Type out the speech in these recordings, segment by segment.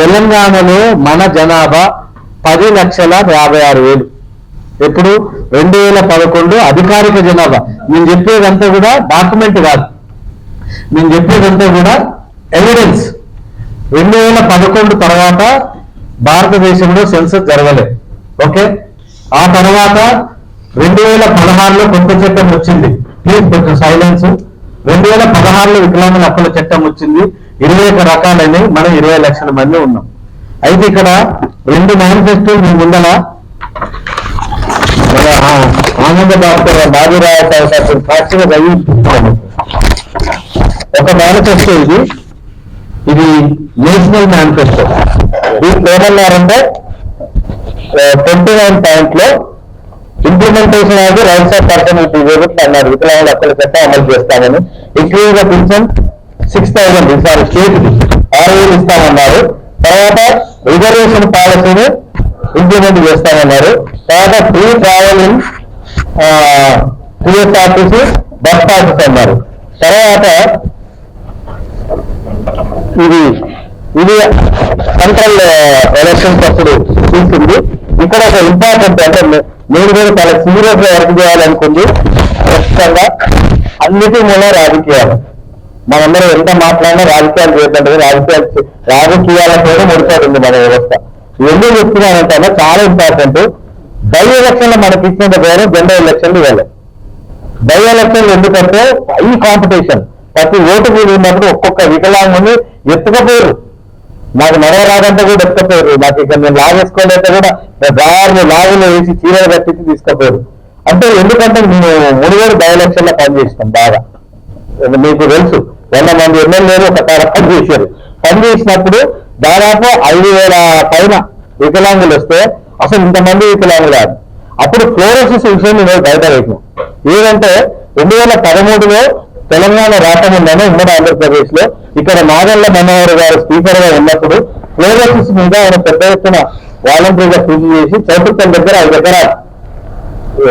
తెలంగాణలో మన జనాభా పది లక్షల యాభై ఆరు వేలు. ఎప్పుడు? రెండు వేల పదకొండు అధికారిక జనాభా. నేను చెప్పేదంతా కూడా డాక్యుమెంట్ కాదు. నేను చెప్పేదంతా కూడా ఎవిడెన్స్ రెండు వేల పదకొండు తర్వాత భారతదేశంలో సెన్సస్ జరగలేదు ఓకే? ఆ తర్వాత రెండు వేల పదహారులో కొత్త చట్టం వచ్చింది. ప్లీజ్ కొంచెం సైలెన్స్ రెండు వేల పదహారులో వికలాంగుల హక్కుల చట్టం వచ్చింది. ఇరవై ఒక రకాలని మనం ఇరవై లక్షల మంది ఉన్నాం. అయితే ఇక్కడ రెండు మేనిఫెస్టోలు మీ ముందర మన ఆనంద డాక్టర్ బాబురావు సార్ సాక్షిగా చదివిస్తున్నాను ఒక మేనిఫెస్టో ఇది. ఇది నేషనల్ మేనిఫెస్టో దీంట్లో ఏమన్నారంటే ట్వంటీ నైన్ పాయింట్లో implementation of rights of person with disables అన్నారు. వికలాంగుల హక్కుల చట్టం అమలు చేస్తామని. Increase the pension six thousand ఇస్తారు స్టేట్ ఆరు వేలు ఇస్తామన్నారు. తర్వాత రిజర్వేషన్ పాలసీని ఇంప్లిమెంట్ చేస్తామన్నారు. తర్వాత free travelling in TSRTC bus passes అన్నారు తర్వాత ఇది ఇది సెంట్రల్ ఎలక్షన్స్ అప్పుడు చూసింది. ఇక్కడ ఒక ఇంపార్టెంట్ అంటే నేను కూడా చాలా సీరియస్గా వర్క్ చేయాలనుకుంది. ఖచ్చితంగా అన్నిటి మూల రాజకీయాలు. మనందరం ఎంత మాట్లాడినా రాజకీయాలు చేయకుండా. రాజకీయాలు చే- రాజకీయాలతోనే ముడిపడింది మన వ్యవస్థ. ఎందుకు చెప్తున్నానంటే చాలా ఇంపార్టెంట్ బై ఎలక్షన్లో మనకి ఇచ్చిన పేరు జనరల్ ఎలక్షన్లు ఇవ్వాలి బై ఎలక్షన్ ఎందుకంటే ఈ కాంపిటీషన్. ప్రతి ఓటు మీద ఉన్నప్పుడు ఒక్కొక్క వికలాంగుని ఎత్తుకపోయారు నాకు నడవరాదంటే కూడా ఎత్తుకపోయారు నాకు ఇక నేను లాగేసుకోలేక కూడా దారిని లాగులు వేసి చీరలు కట్టించి తీసుకపోయారు అంటే ఎందుకంటే మేము మునుగోడు బై ఎలక్షన్లో పనిచేసినాం బాగా. మీకు తెలుసు. వంద మంది ఎమ్మెల్యేలు ఒక పని చేశారు. పని చేసినప్పుడు దాదాపు ఐదు వేల పైన వికలాంగులు వస్తే అసలు ఇంతమంది వికలాంగులు కాదు. అప్పుడు ఫ్లోరోసిస్ విషయం నేను బయట పెట్టిన ఏదంటే రెండు వేల పదమూడులో తెలంగాణ రాకముందని ఉమ్మడి ఆంధ్రప్రదేశ్లో ఇక్కడ నాగల్ల మనోహర్ గారు స్పీకర్గా ఉన్నప్పుడు ఫ్లోరోసిస్ మీద ఆయన పెద్ద ఎత్తున వాలంటీర్గా పూజ చేసి చౌటుప్పల్ దగ్గర ఐదు ఎకరాలు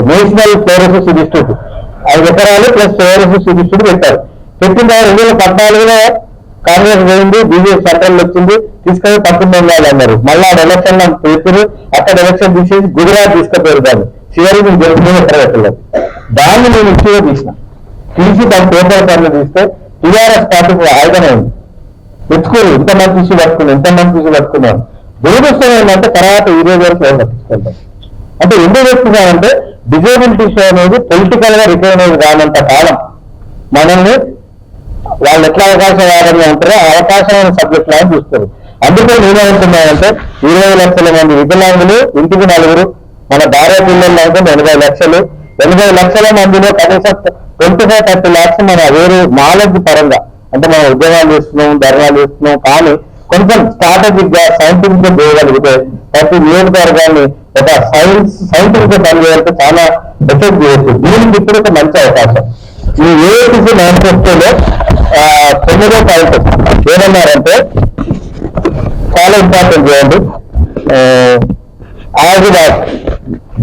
నేషనల్ ఫ్లోరోసిస్ ఇన్స్టిట్యూట్ ఐదు ఎకరాలు ప్లస్ ఫ్లోరోసిస్ ఇన్స్టిట్యూట్ పెట్టారు. పెట్టిన తర్వాత రెండు వేల పద్నాలుగులో కాంగ్రెస్ పోయింది బీజేపీ సెంట్రల్ వచ్చింది తీసుకొని పక్కన బెంగాల్ అన్నారు. మళ్ళీ ఆడ ఎలక్షన్ పెట్టారు అక్కడ ఎలక్షన్ తీసేసి గుజరాత్ తీసుకుపోయారు. దాన్ని చివరికి నేను జరుగుతుంది ఎక్కడ పెట్టలేదు. దాన్ని నేను ఇష్యూగా తీసిన. తీసి దాని పేపర్ పనులు తీస్తే టీఆర్ఎస్ పార్టీకి ఆయుధమైంది తెచ్చుకోరు ఇంత మంది తీసి పట్టుకున్నాను ఇంత మంది ఇష్యూ పట్టుకున్నాను దురదృష్టం ఏంటంటే తర్వాత ఇరవై వరకు ఎవరు పట్టించుకుంటాం అంటే ఎందుకు చెప్తున్నానంటే డిజేబిలిటీ ఇష్యూ అనేది పొలిటికల్గా రికగ్నైజ్ కానంత కాలం మనల్ని వాళ్ళు ఎట్లా అవకాశం ఉంటారో అంటారో అవకాశమైన సబ్జెక్ట్ లాగా చూస్తారు. అందుకే నేనేమంటున్నానంటే ఇరవై లక్షల మంది వికలాంగులు ఇంటికి నలుగురు మన భార్య పిల్లలు అయితే ఎనభై లక్షలు ఎనభై లక్షల మందిలో కనీసం ట్వంటీ ఫైవ్ థర్టీ ల్యాక్స్ మన వేరే నాలెడ్జ్ పరంగా అంటే మనం ఉద్యోగాలు చేస్తున్నాం ధర్నాలు చేస్తున్నాం కానీ కొంచెం స్ట్రాటజిక్గా సైంటిఫిక్గా చేయగలిగితే ప్రతి నియోజకవర్గాన్ని ఒక సైన్స్ సైంటిఫిక్గా పనిచేయాలంటే చాలా ఎఫెక్ట్ చేయొచ్చు దీనికి ఇప్పుడు ఒక మంచి అవకాశం. ఈ ఏఐసిసి మేనిఫెస్టోలో తొమ్మిదో పాయింట్ ఏమన్నారంటే చాలా ఇంపార్టెంట్ చేయండి. యాజ్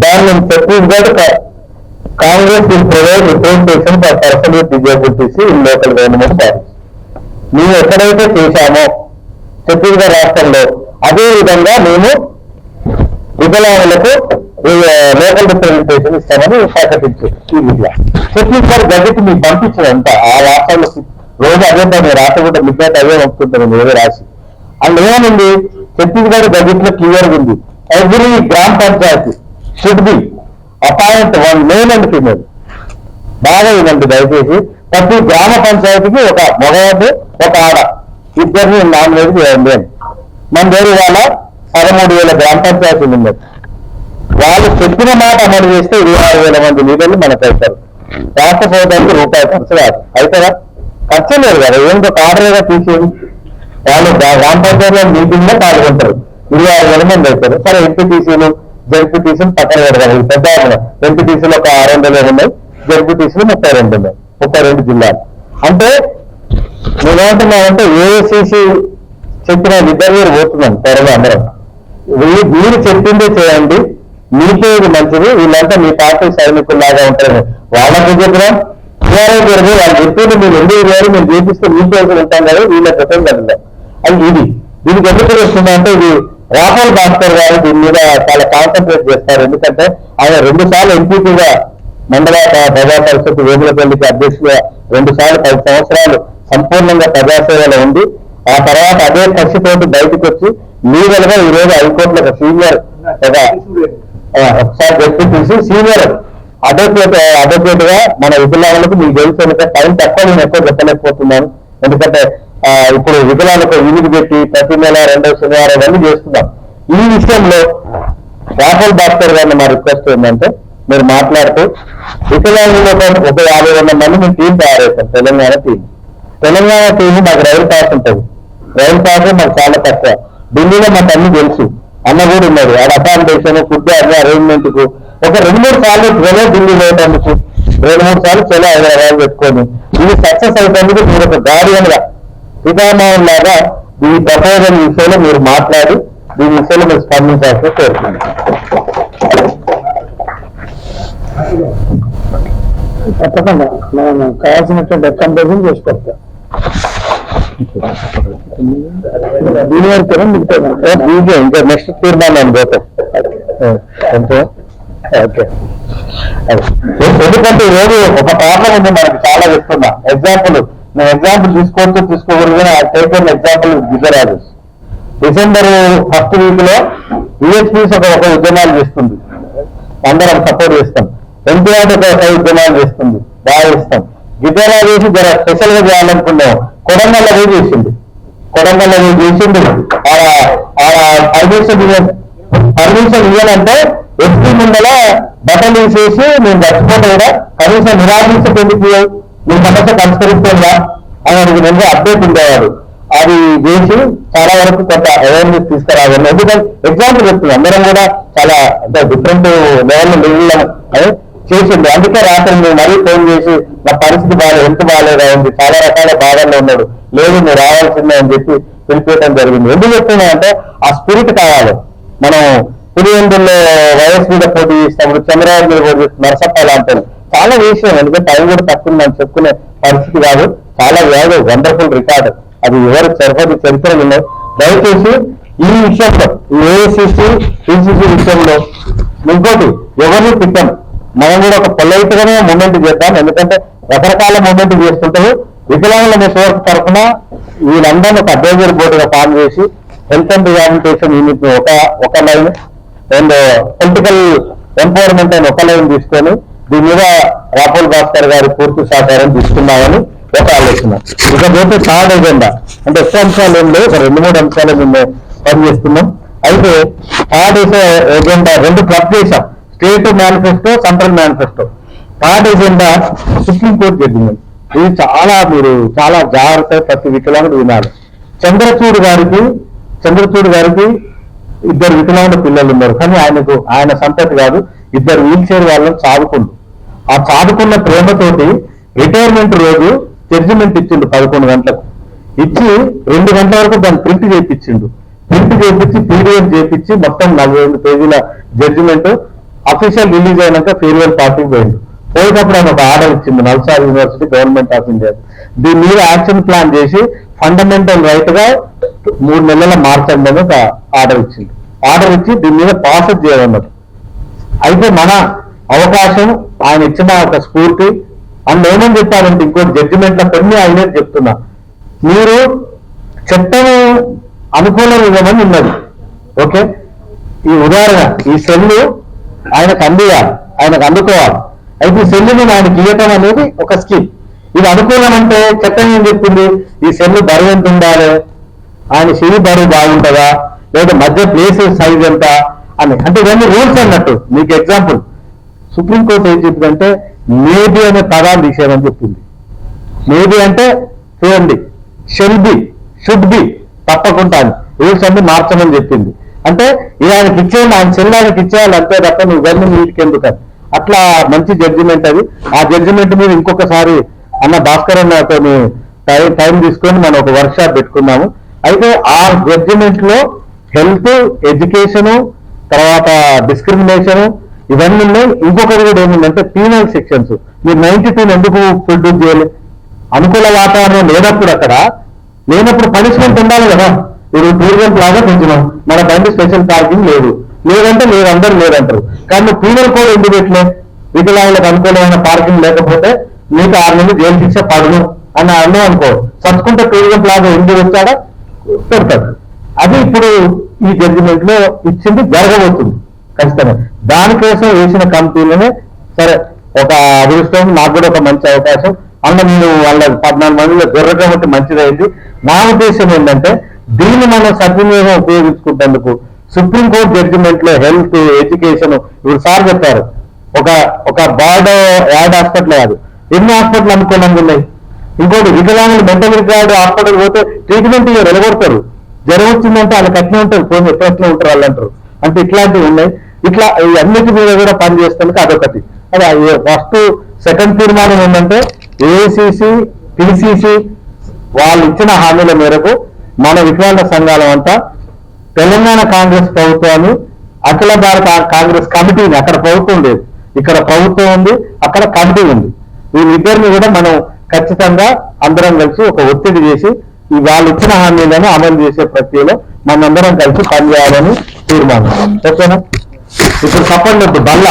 దాన్ని Chhattisgarh Congress will provide representation for person with disabilities in local government bodies మేము ఎక్కడైతే చేశామో ఛత్తీస్గఢ్ రాష్ట్రంలో అదే విధంగా మేము వికలాంగులకు లోకల్ రిప్రజెంటేషన్ ఇస్తామని ప్రకటించారు ఛత్తీస్గఢ్ గడ్డికి మీకు పంపించినంత ఆ రాష్ట్రంలో రోజు అదే పని రాష్ట్రం కూడా మిడ్ నైట్ అదే ఏదో రాసి అందులో ఏముంది ఛత్తీస్గఢ్ గడ్డిలో క్లియర్ ఉంది. Every gram panchayat should be appoint one main అంటున్నారు బాగా వినండి దయచేసి. ప్రతి గ్రామ పంచాయతీకి ఒక మగవాడు ఒక ఆడ. ఇద్దరిని నామినేట్ చేయండి. మన దగ్గర వాళ్ళ పదమూడు వేల గ్రామ పంచాయతీలు ఉన్నాయి వాళ్ళు చెప్పిన మాట అమలు చేస్తే ఇరవై ఆరు వేల మంది లీడర్లు మనకు అవుతారు రాష్ట్ర ప్రభుత్వానికి రూపాయి ఖర్చు రాదు అవుతారా ఖర్చు లేదు కదా. ఏంటో ఆర్డర్గా తీసేది. వాళ్ళు గ్రామ పంచాయతీలో మీటింగ్లో పాల్గొంటారు. ఇరవై ఆరు వేల మంది అవుతారు. సరే ఎంపీటీసీలు జడ్పీటీసీలు పక్కన పెడతారు. పెద్ద ఎంపీటీసీలు ఒక ఆరు వందల ఉన్నాయి? జడ్పీటీసీలు ముప్పై రెండు ఉన్నాయి. ముప్పై రెండు జిల్లాలు. అంటే నేనేమంటున్నానంటే ఏఐసిసి చెప్పిన ఇద్దరు మీరు పోతున్నాను త్వరగా అందరం. మీరు చెప్పిందే చేయండి. మీకే ఇది మంచిది. వీళ్ళంతా మీ పార్టీ సైనికుల్లాగా ఉంటారు. వాళ్ళకి చెప్పడం టీఆర్ఎస్ గారు వాళ్ళు చెప్పింది మీరు ఎందుకు వేరు మేము చేపిస్తే మీ కోసం ఉంటాం కదా వీళ్ళ చెప్పండి కదా అది ఇది. దీనికి ఎందుకు వస్తుందంటే ఇది రాహుల్ భాస్కర్ గారు దీని మీద చాలా కాన్సన్ట్రేట్ చేస్తారు. ఎందుకంటే ఆయన రెండు సార్లు ఎంపీపీగా మండల ప్రజా పరిషత్ వేములపల్లికి అధ్యక్షులుగా రెండు సార్లు పది సంవత్సరాలు సంపూర్ణంగా ప్రజాసేవలో ఉంది ఆ తర్వాత అదే కక్షతోటి బయటకు వచ్చి మీ కనుక ఈ రోజు హైకోర్టులో ఒక సీనియర్ ఒక ఒకసారి చెప్పి తీసి సీనియర్ అడ్వకేట్ అడ్వకేట్గా మన వికలాంగులకు మీకు తెలుసు ఎందుకంటే టైం తక్కువ నేను ఎక్కువ చెప్పలేకపోతున్నాను. ఎందుకంటే ఇప్పుడు వికలాంగులకు యూనిట్ పెట్టి ప్రతి నెల రెండో శనివారం ఇవన్నీ చేస్తున్నాం. ఈ విషయంలో రాహుల్ భాస్కర్ గారిని మా రిక్వెస్ట్ ఏంటంటే మీరు మాట్లాడుతూ వికలాంగులు ఒక ఒక యాభై వంద మంది మేము టీం తయారవుతాం తెలంగాణ టీం. తెలంగాణ టీం మాకు రైలు పాస్ ఉంటుంది. రైలు పాస్ మాకు చాలా తక్కువ. ఢిల్లీలో మాకు అన్ని తెలుసు. అన్న కూడా ఉన్నది. ఆడ అకామిడేషన్ ఫుడ్ అన్ని అరేంజ్మెంట్కు ఒక రెండు మూడు సార్లు చలో ఢిల్లీలో పోయేటందుకు రెండు మూడు సార్లు చెలో హైదరాబాద్ పెట్టుకొని. ఇది సక్సెస్ అవుతుంది మీరు ఒక గార్డియన్గా పితామహం లాగా ఈ ప్రపోజల్ విషయంలో మీరు మాట్లాడి దీని విషయంలో మీరు స్పందించాల్సి కోరుతున్నాను. తప్పకుండా. మనం కావాల్సినటువంటి అకామిడేషన్ చేసుకోవచ్చు. దీని వరకు మిగతా ఈజీ ఇంకా నెక్స్ట్ తీర్మానం పోతాం అంతే ఓకే ఎందుకంటే ఈరోజు ఒక ప్రాబ్లం ఉంది మనకి చాలా చెప్తున్నా ఎగ్జాంపుల్ నేను ఎగ్జాంపుల్ తీసుకోవచ్చు తీసుకోకూడదు type example Gujarat December first వీక్లో విహెచ్పీస్ ఒక ఒక ఉద్యమాలు చేస్తుంది అందరం సపోర్ట్ చేస్తాం ఎన్టీఆర్ ఒక ఒక ఉద్యమాలు చేస్తుంది బాగా ఇస్తాం గిజరా చేసి జర స్పెషల్గా చేయాలనుకున్నాం కొడంగల్లో చేసింది కొడంగల్లో పోయి చేసింది పర్మిషన్ పర్మిషన్ ఇవ్వాలంటే ఎస్పీ ముందల బట్టలు తీసేసి మేము చచ్చిపోతే కూడా కనీసం నిరాకరించడానికి మీ సమస్య పరిష్కరిస్తుందా? అని అడిగినందుకు అప్డేట్ ఉండేవాడు అది చేసి చాలా వరకు కొంత అవేర్నెస్ తీసుకురావాలి. ఎందుకంటే ఎగ్జాంపుల్ చెప్తుంది అందరం కూడా చాలా అంటే డిఫరెంట్ లెవెల్ వెళ్ళాం అని చేసింది అందుకే రాత్రి మరీ ఫోన్ చేసి నా పరిస్థితి బాగా ఎంత బాగాలేదా ఉంది? చాలా రకాల బాధల్లో ఉన్నాడు. లేదు నువ్వు రావాల్సిందే అని చెప్పి పిలిపేయడం జరిగింది. ఎందుకు చెప్తున్నా అంటే ఆ స్పిరిట్ కావాలి. మనం పులివెందుల్లో వైఎస్ మీద పోటీ చేసినప్పుడు చంద్రబాబు మీద పోటీ చేసిన నరసప్ప లాంటి చాలా విషయం ఎందుకంటే టైం కూడా తక్కువ మనం చెప్పుకునే పరిస్థితి కాదు. చాలా వ్యాధి వండర్ఫుల్ రికార్డు. అది ఎవరు సరిపడి చరిత్ర ఉన్నాయి దయచేసి ఈ విషయంలో ఈ ఏఐసిసి పిసిసి విషయంలో ఇంకోటి ఎవరిని తిట్టాం? మనం కూడా ఒక పొలైట్ గానే మూమెంట్ చేద్దాం. ఎందుకంటే రకరకాల మూమెంట్ చేస్తుంటారు. వికలాంగుల నెట్వర్క్ తరఫున వీళ్ళందరినీ ఒక అడ్వైజర్ బోర్డుగా ఫామ్ చేసి హెల్త్ అండ్ రిహాబిలిటేషన్ యూనిట్ ఒక ఒక లైన్ అండ్ పొలిటికల్ ఎంపవర్మెంట్ అని ఒక లైన్ తీసుకొని దీని మీద రాహుల్ భాస్కర్ గారి పూర్తి సహకారం తీసుకున్నామని ఒక ఆలోచన. ఇకపోతే థర్డ్ ఎజెండా. అంటే ఎక్కువ అంశాలు ఏం లేవు. ఒక రెండు మూడు అంశాలు మేము పనిచేస్తున్నాం అయితే థర్డ్ ఎజెండా. రెండు క్లబ్ చేశాం state manifesto central manifesto. Third agenda Supreme Court judgement. ఇది చాలా మీరు చాలా జాగ్రత్త ప్రతి వికలాంగుడు వినాలి. చంద్రచూడు గారికి చంద్రచూడు గారికి ఇద్దరు వికలాంగుల పిల్లలు ఉన్నారు. కానీ ఆయనకు ఆయన సంతతి కాదు ఇద్దరు వీల్ చైర్ వాళ్ళని చాదుకుండు ఆ చాదుకున్న ప్రేమతోటి రిటైర్మెంట్ రోజు జడ్జిమెంట్ ఇచ్చిండు పదకొండు గంటలకు. ఇచ్చి రెండు గంటల వరకు దాన్ని ప్రింట్ చేయించిండు ప్రింట్ చేయించి పీడిఎఫ్ చేయించి మొత్తం నలభై రెండు పేజీల జడ్జిమెంట్ అఫీషియల్ రిలీజ్ అయినాక ఫేర్వెల్ పార్టీకి పోయిండు. పోయేటప్పుడు ఆయన ఒక ఆర్డర్ ఇచ్చింది NALSAR university government of India. దీని మీద యాక్షన్ ప్లాన్ చేసి ఫండమెంటల్ రైట్గా మూడు నెలల మార్చండి అని ఒక ఆర్డర్ ఇచ్చింది. ఆర్డర్ ఇచ్చి దీని మీద పాస్ చేయమన్నారు. అయితే మన అవకాశం ఆయన ఇచ్చిన ఒక స్ఫూర్తి. అండ్ ఏమని చెప్పారంటే ఇంకోటి జడ్జిమెంట్లో కొన్ని ఆయనే చెప్తున్నా. మీరు చట్టం అనుకూలం ఇవ్వమని ఉన్నది. ఓకే? ఈ ఉదాహరణ ఈ సెల్లు ఆయనకు అందియాలి ఆయనకు అందుకోవాలి. అయితే ఈ సెల్లుని ఆయనకి ఇవ్వటం అనేది ఒక స్కీమ్. ఇది అనుకూలం అంటే చట్టం ఏం చెప్తుంది ఈ సెల్లు బరువు ఎంత ఉండాలి? ఆయన చెవి బరువు బాగుంటుందా? లేదా మధ్య ప్లేస్ సైజ్ ఎంత? అని. అంటే ఇవన్నీ రూల్స్ అన్నట్టు. మీకు ఎగ్జాంపుల్. సుప్రీంకోర్టు ఏం చెప్పిందంటే మేబీ అనే పదాలు తీసేయమని చెప్పింది. మేబీ అంటే చూడండి. షెల్ బి షుడ్ బి తప్పకుండా రూల్స్ అన్ని మార్చమని చెప్పింది. అంటే ఇది ఆయనకి ఇచ్చేయండి ఆయన చెల్లి ఆయనకి ఇచ్చేయాలి అంతే తప్ప నువ్వు వెళ్ళి నీటికి ఎందుకని. అట్లా మంచి జడ్జిమెంట్ అది. ఆ జడ్జిమెంట్ మీద ఇంకొకసారి అన్న భాస్కర్ అన్నతో టైం టైం తీసుకొని మనం ఒక వర్క్ షాప్ పెట్టుకున్నాము. అయితే ఆ జడ్జిమెంట్లో హెల్త్ ఎడ్యుకేషను తర్వాత డిస్క్రిమినేషన్ ఇవన్నీ ఉన్నాయి. ఇంకొకటి కూడా ఏముందంటే పీనల్ సెక్షన్స్ మీరు నైన్టీ టూ ఎందుకు ప్రొడ్యూస్ చేయాలి? అనుకూల వాతావరణం లేనప్పుడు అక్కడ లేనప్పుడు పనిష్మెంట్ ఉండాలి కదా. మీరు టూరిజం లాగా పెంచినాం. మన బండి స్పెషల్ పార్కింగ్ లేదు. లేదంటే మీరు అందరు లేదంటారు కానీ పీనల్ కోడ్ ఎందుకు పెట్టలే? వికలాంగులకు అనుకూలమైన పార్కింగ్ లేకపోతే మీకు ఆరు నెలలు జైలు శిక్ష పడను అని అన్నం అనుకో. సత్కుంట టూరిజం ప్లాజా ఎందుకు వచ్చాడా పెడతాడు. అది ఇప్పుడు ఈ జడ్జిమెంట్లో ఇచ్చింది జరగబోతుంది. ఖచ్చితంగా. దానికోసం వేసిన కంపెనీలనే సరే ఒక అదృష్టం నాకు కూడా ఒక మంచి అవకాశం. అన్న నేను వాళ్ళ పద్నాలుగు మందిలో దొరకడం మంచిదైంది. నా ఉద్దేశం ఏంటంటే దీన్ని మనం సద్వినియోగం ఉపయోగించుకుంటేందుకు సుప్రీంకోర్టు జడ్జిమెంట్లో హెల్త్ ఎడ్యుకేషన్ ఇప్పుడు సార్ చెప్పారు. ఒక ఒక బార్డ్ యాడ్ హాస్పిటల్ కాదు ఎన్ని హాస్పిటల్ అనుకూలంగా ఉన్నాయి? ఇంకోటి వికలాంగులు మెంటల్ రికార్డు హాస్పిటల్ పోతే ట్రీట్మెంట్ ఇక వెలగొడతారు జ్వరం వచ్చిందంటే వాళ్ళకి అట్లా ఉంటుంది ఫోన్ ఎట్లా ఉంటారు వాళ్ళు అంటారు అంటే ఇట్లాంటివి ఉన్నాయి. ఇట్లా ఈ అన్నిటి మీద కూడా పని చేస్తానికి అదొకటి. అదే ఫస్ట్ సెకండ్ తీర్మానం ఏంటంటే ఏఐసిసి పిసిసి వాళ్ళు ఇచ్చిన హామీల మేరకు మన వికలాంగ సంఘాల అంతా తెలంగాణ కాంగ్రెస్ ప్రభుత్వాలు అఖిల భారత కాంగ్రెస్ కమిటీని అక్కడ ప్రభుత్వం లేదు. ఇక్కడ ప్రభుత్వం ఉంది అక్కడ కమిటీ ఉంది. వీళ్ళిద్దరిని కూడా మనం ఖచ్చితంగా అందరం కలిసి ఒక ఒత్తిడి చేసి ఈ వాళ్ళు ఇచ్చిన హామీలను అమలు చేసే ప్రక్రియలో మనందరం కలిసి పనిచేయాలని తీర్మానం. ఓకేనా? ఇప్పుడు చెప్పండి ఇప్పుడు బల్ల.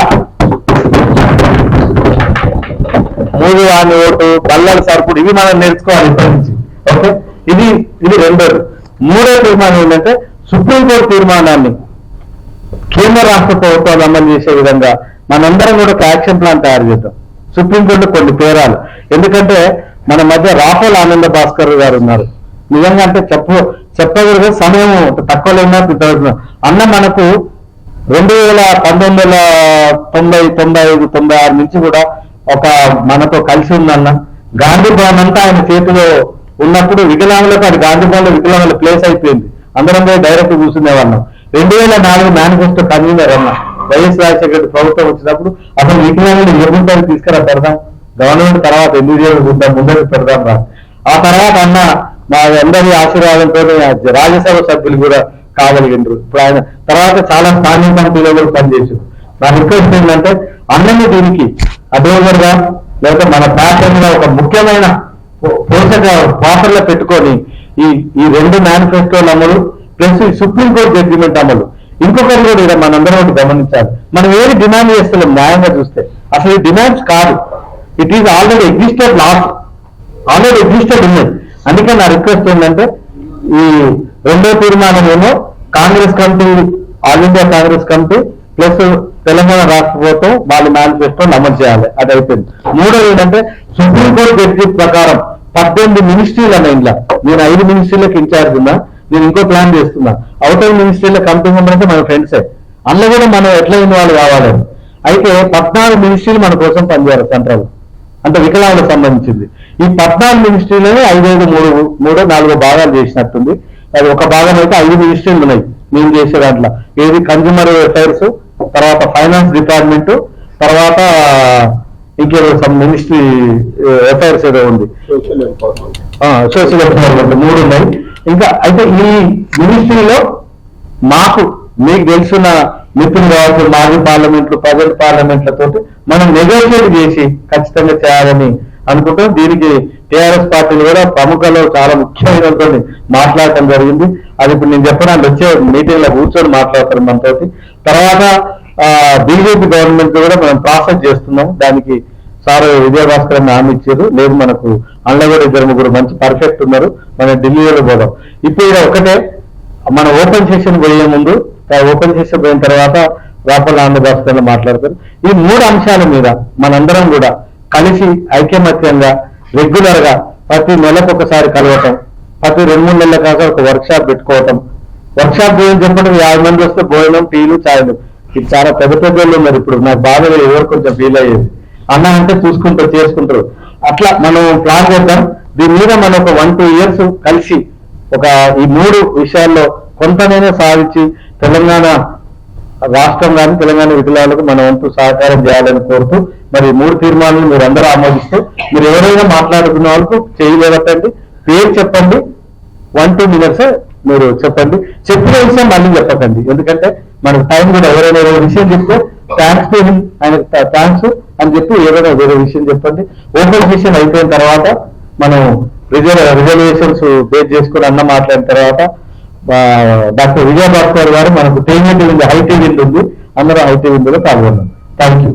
మూడు వాని ఓటు బల్లల సరుకుడు ఇవి మనం నేర్చుకోవాలి ఇప్పటి నుంచి. ఓకే? ఇది ఇది రెండోది. మూడో తీర్మానం ఏంటంటే సుప్రీంకోర్టు తీర్మానాన్ని కేంద్ర రాష్ట్ర ప్రభుత్వాలు అమలు చేసే విధంగా మనందరం కూడా ఒక యాక్షన్ ప్లాన్ తయారు చేద్దాం. సుప్రీంకోర్టు కొన్ని పేరాలు. ఎందుకంటే మన మధ్య రాఫెల్ ఆనంద భాస్కర్ గారు ఉన్నారు. నిజంగా అంటే చెప్ప చెప్పగలిగే సమయం తక్కువ లేనా అన్న మనకు రెండు వేల పంతొమ్మిది వందల తొంభై తొంభై ఐదు తొంభై ఆరు నుంచి కూడా ఒక మనతో కలిసి ఉందన్న. గాంధీ భవన్ అంతా ఆయన చేతిలో ఉన్నప్పుడు వికలాంగులకు అది గాంధీ భవన్లో వికలాంగుల ప్లేస్ అయిపోయింది. అందరం పోయి డైరెక్ట్ కూర్చునేవాళ్ళం. రెండు వేల నాలుగు మేనిఫెస్టో కన్వీనర్ అన్న వైఎస్ రాజశేఖర ప్రభుత్వం వచ్చినప్పుడు అసలు ఇంటి ఎదుగుతారు తీసుకురా పెడదాం. గవర్నమెంట్ తర్వాత ఎందుకు చేసుకుంటాం ముందరికి పెడదాం రా. ఆ తర్వాత అన్న మా అందరి ఆశీర్వాదంతో రాజ్యసభ సభ్యులు కూడా కాగలిగిండ్రు. ఇప్పుడు ఆయన తర్వాత చాలా స్థానిక కమిటీలో కూడా పనిచేసారు నా రిక్వెస్ట్ ఏంటంటే అన్నని దీనికి అడ్వైజర్గా లేకపోతే మన ప్యాటర్న్ ఒక ముఖ్యమైన పోషక పాత్రలో పెట్టుకొని ఈ ఈ రెండు మేనిఫెస్టోల అమలు ప్లస్ ఈ సుప్రీంకోర్టు జడ్జిమెంట్ అమలు. ఇంకొకటి కూడా ఇక్కడ మనందరం ఒకటి గమనించాలి. మనం ఏది డిమాండ్ చేస్తున్నాం న్యాయంగా చూస్తే. అసలు ఈ డిమాండ్స్ కాదు. It is already existed laws already existed ఉన్నది. అందుకే నా రిక్వెస్ట్ ఏంటంటే ఈ రెండో తీర్మానం ఏమో Congress committee all India Congress committee plus Telangana రాష్ట్ర ప్రభుత్వం వాళ్ళ మేనిఫెస్టో అమలు చేయాలి. అది అయిపోయింది. మూడోది ఏంటంటే సుప్రీంకోర్టు జడ్జి ప్రకారం పద్దెనిమిది మినిస్ట్రీలు అన్న ఇంట్లో నేను ఐదు మినిస్ట్రీలకు ఇన్ఛార్జ్ ఉన్నా నేను ఇంకో ప్లాన్ చేస్తున్నా. అవుటర్ మినిస్ట్రీలో కమిటీ అంటే మన ఫ్రెండ్సే అందులో కూడా మనం ఎట్లా ఇన్వాల్వ్ కావాలని అయితే పద్నాలుగు మినిస్ట్రీలు మన కోసం పనిచేయాలి సెంట్రల్ అంటే వికలాంగులకు సంబంధించింది. ఈ పద్నాలుగు మినిస్ట్రీలోనే ఐదైదు మూడు మూడో నాలుగో భాగాలు చేసినట్టుంది. అది ఒక భాగం అయితే ఐదు మినిస్ట్రీలు ఉన్నాయి మేము చేసే దాంట్లో. ఏది కన్జ్యూమర్ అఫైర్స్ తర్వాత ఫైనాన్స్ డిపార్ట్మెంట్ తర్వాత ఇంకేదో సమ్ మినిస్ట్రీ అఫైర్స్ ఏదో ఉంది. సోషల్ ఎంప్లాయ్మెంట్ మూడు ఉన్నాయి. ఇంకా అయితే ఈ మినిస్ట్రీలో మాకు మీకు తెలిసిన నిపుణులు కావచ్చు మాజీ పార్లమెంట్లు ప్రజెంట్ పార్లమెంట్లతో మనం నెగోషియేట్ చేసి ఖచ్చితంగా చేయాలని అనుకుంటాం దీనికి టీఆర్ఎస్ పార్టీలు కూడా ప్రముఖలో చాలా ముఖ్యమైన మాట్లాడటం జరిగింది. అది ఇప్పుడు నేను చెప్పడానికి వచ్చే మీటింగ్లో కూర్చొని మాట్లాడతారు మనతోటి. తర్వాత బీజేపీ గవర్నమెంట్ కూడా మనం ప్రాసెస్ చేస్తున్నాం. దానికి సార్ విజయభాస్కర్ అని హామీ ఇచ్చారు. లేదు మనకు అందులో కూడా ఇద్దరు ముగ్గురు మంచి పర్ఫెక్ట్ ఉన్నారు. మనం ఢిల్లీలో పోదాం. ఇప్పుడు ఇక్కడ ఒకటే మన ఓపెన్ సెషన్ పోయే ముందు ఓపెన్ సెషన్ పోయిన తర్వాత వ్యాపార ఆంధ్రభాస్కర్ మాట్లాడతారు. ఈ మూడు అంశాల మీద మనందరం కూడా కలిసి ఐకమత్యంగా రెగ్యులర్గా ప్రతి నెలకు ఒకసారి కలవటం ప్రతి రెండు మూడు నెలల కాక ఒక వర్క్ షాప్ పెట్టుకోవటం. వర్క్ షాప్ గురించి చెప్పండి యాభై మంది వస్తే భోజనం టీలు చాయలు. ఇది చాలా పెద్ద పెద్ద మరి ఇప్పుడు నాకు బాధగా ఎవరు కొంచెం ఫీల్ అయ్యేది. అన్న అంటే చూసుకుంటారు చేసుకుంటారు అట్లా మనం ప్లాన్ చేద్దాం. దీని మీద మనం ఒక వన్ టూ ఇయర్స్ కలిసి ఒక ఈ మూడు విషయాల్లో కొంతనైనా సాధించి తెలంగాణ రాష్ట్రం కానీ తెలంగాణ విధులకు మన వంతు సహకారం చేయాలని కోరుతూ మరి మూడు తీర్మానాలు మీరు అందరూ ఆమోదిస్తూ మీరు ఎవరైనా మాట్లాడుకున్న వాళ్ళకు చేయలేదండి పేరు చెప్పండి. వన్ టూ మినిట్స్ మీరు చెప్పండి. చెప్పిన విషయం మళ్ళీ చెప్పకండి. ఎందుకంటే మనకు టైం కూడా ఎవరైనా ఏదో విషయం చెప్తే థ్యాంక్స్ టు హిమ్ ఆయన థ్యాంక్స్ అని చెప్పి ఏదైనా వేరే విషయం చెప్పండి. ఓపెన్ సెషన్ అయిపోయిన తర్వాత మనం రిజర్వ్ రిజర్వేషన్స్ బేస్ చేసుకుని అన్న మాట్లాడిన తర్వాత డాక్టర్ విజయభాస్కర్ గారు మనకు ట్రైనింగ్ ఉంది హై టీవీ ఉంది. అందరూ హై టీవీ పాల్గొన్నారు థ్యాంక్ యూ